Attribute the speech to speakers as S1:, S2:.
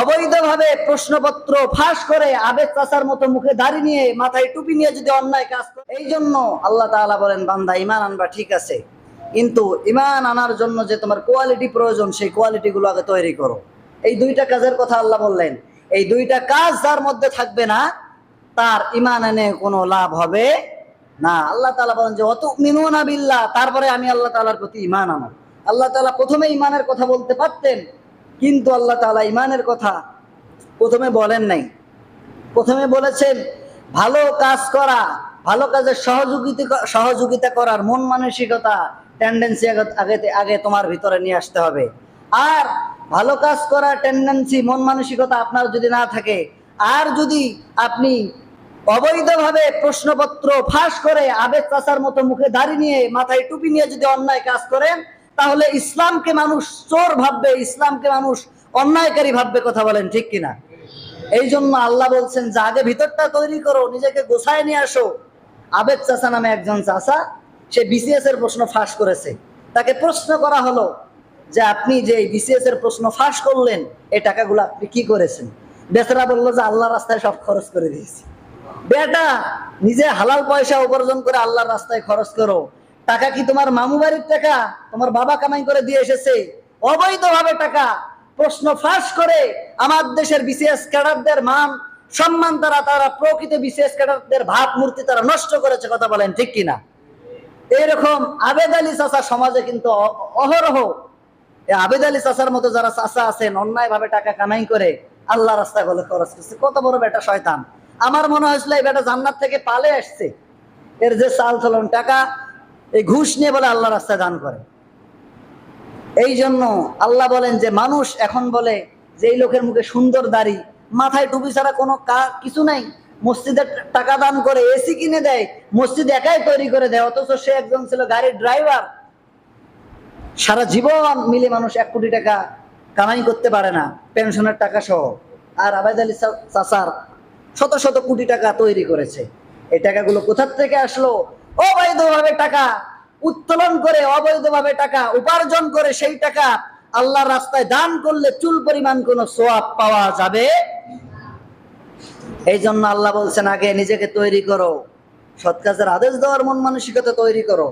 S1: অবৈধভাবে প্রশ্নপত্র ফাঁস করে আবেগ চাষার মতো মুখে দাড়ি নিয়ে মাথায় টুপি নিয়ে যদি অন্যায় কাজ করে, এই জন্য আল্লাহ তাআলা বলেন, বান্দা ইমান আনবা, ঠিক আছে। কিন্তু ইমান আনার জন্য যে তোমার কোয়ালিটি প্রয়োজন, সেই কোয়ালিটি গুলো আগে তৈরি করো। এই দুইটা কাজের কথা আল্লাহ বললেন। এই দুইটা কাজ যার মধ্যে থাকবে না, তার ইমান এনে কোনো লাভ হবে না। আল্লাহ তাআলা বলেন যে অত মিনুনা বিল্লাহ তারপরে আমি আল্লাহ তালার প্রতি ইমান আনো আল্লাহ তাআলা প্রথমে ইমানের কথা বলতে পারতেন কিন্তু আল্লাহ তাআলা ইমানের কথা প্রথমে বলেন নাই। প্রথমে বলেছেন, ভালো কাজ করা, ভালো কাজের সহযোগিতা সহযোগিতা করার মন মানসিকতা টেন্ডেন্সি আগে আগে তোমার ভিতরে নিয়ে আসতে হবে। আর ভালো কাজ করার টেন্ডেন্সি মন মানসিকতা আপনার যদি না থাকে, আর যদি আপনি অবৈধভাবে প্রশ্নপত্র ফাঁস করে আবেগ চাষার মতো মুখে দাড়ি নিয়ে মাথায় টুপি নিয়ে যদি অন্যায় কাজ করেন তাহলে ইসলামকে মানুষ চোর ভাববে, ইসলামকে মানুষ অন্যায়কারী ভাববে কথা বলেন ঠিক কিনা? এই জন্য আল্লাহ বলছেন, যে আগে ভিতরটা তৈরি করো, নিজেকে গোছায় নিয়ে আসো। আবেদ চাষা নামে একজন চাষা সে বিসিএস এর প্রশ্ন ফাঁস করেছে। তাকে প্রশ্ন করা হলো যে, আপনি যে বিসিএস এর প্রশ্ন ফাঁস করলেন, এই টাকাগুলো আপনি কি করেছেন? বেচারা বলল যে আল্লাহ রাস্তায় সব খরচ করে দিয়েছি। বেটা, নিজে হালাল পয়সা উপার্জন করে আল্লাহর রাস্তায় খরচ করো। টাকা কি তোমার মামু বাড়ির টাকা? তোমার বাবা কামাই করে দিয়ে এসেছে। অবৈধভাবে টাকা প্রশ্ন ফাঁস করে আমার দেশের বিশেষ ক্যাডারদের মান সম্মান তারা তারা প্রকৃত বিশেষ ক্যাডারদের ভাব মূর্তি তারা নষ্ট করেছে, কথা বলেন ঠিক কিনা? এইরকম আবেদ আলী চাষা সমাজে কিন্তু অহরহ। আবেদ আলী চাষার মতো যারা চাষা আছেন অন্যায় ভাবে টাকা কামাই করে আল্লাহ রাস্তায় বলে খরচ করছে। কত বড় বেটা শয়তান। আমার মনে হয়েছিল এই বেটা জান্নাত থেকে পালে আসছে। এর যে চাল চলন টাকা এই ঘুষ নিয়ে বলে আল্লাহ রাস্তায় দান করে। এই জন্য আল্লাহ বলেন যে, মানুষ এখন বলে যে, এই লোকের মুখে সুন্দর দাড়ি, মাথায় টুপি ছাড়া কোনো কিছু নাই। মসজিদে টাকা দান করে, এসি কিনে দেয়, মসজিদ একাই তৈরি করে দেয়, অথচ সে একজন ছিল গাড়ির ড্রাইভার। সারা জীবন মিলে মানুষ এক কোটি টাকা কামাই করতে পারে না, পেনশনের টাকা সহ। আর আবাদ আলী চা- চাচার শত শত কোটি টাকা তৈরি করেছে। এই টাকাগুলো কোথার থেকে আসলো? অবৈধভাবে টাকা উত্তোলন করে, অবৈধভাবে টাকা উপার্জন করে সেই টাকা আল্লাহর রাস্তায় দান করলে চুল পরিমাণ কোনো সোয়াব পাওয়া যাবে? এই জন্য আল্লাহ বলছেন, আগে নিজেকে তৈরি করো। সৎ কাজের আদেশ দেওয়ার মন মানসিকতা তৈরি করো।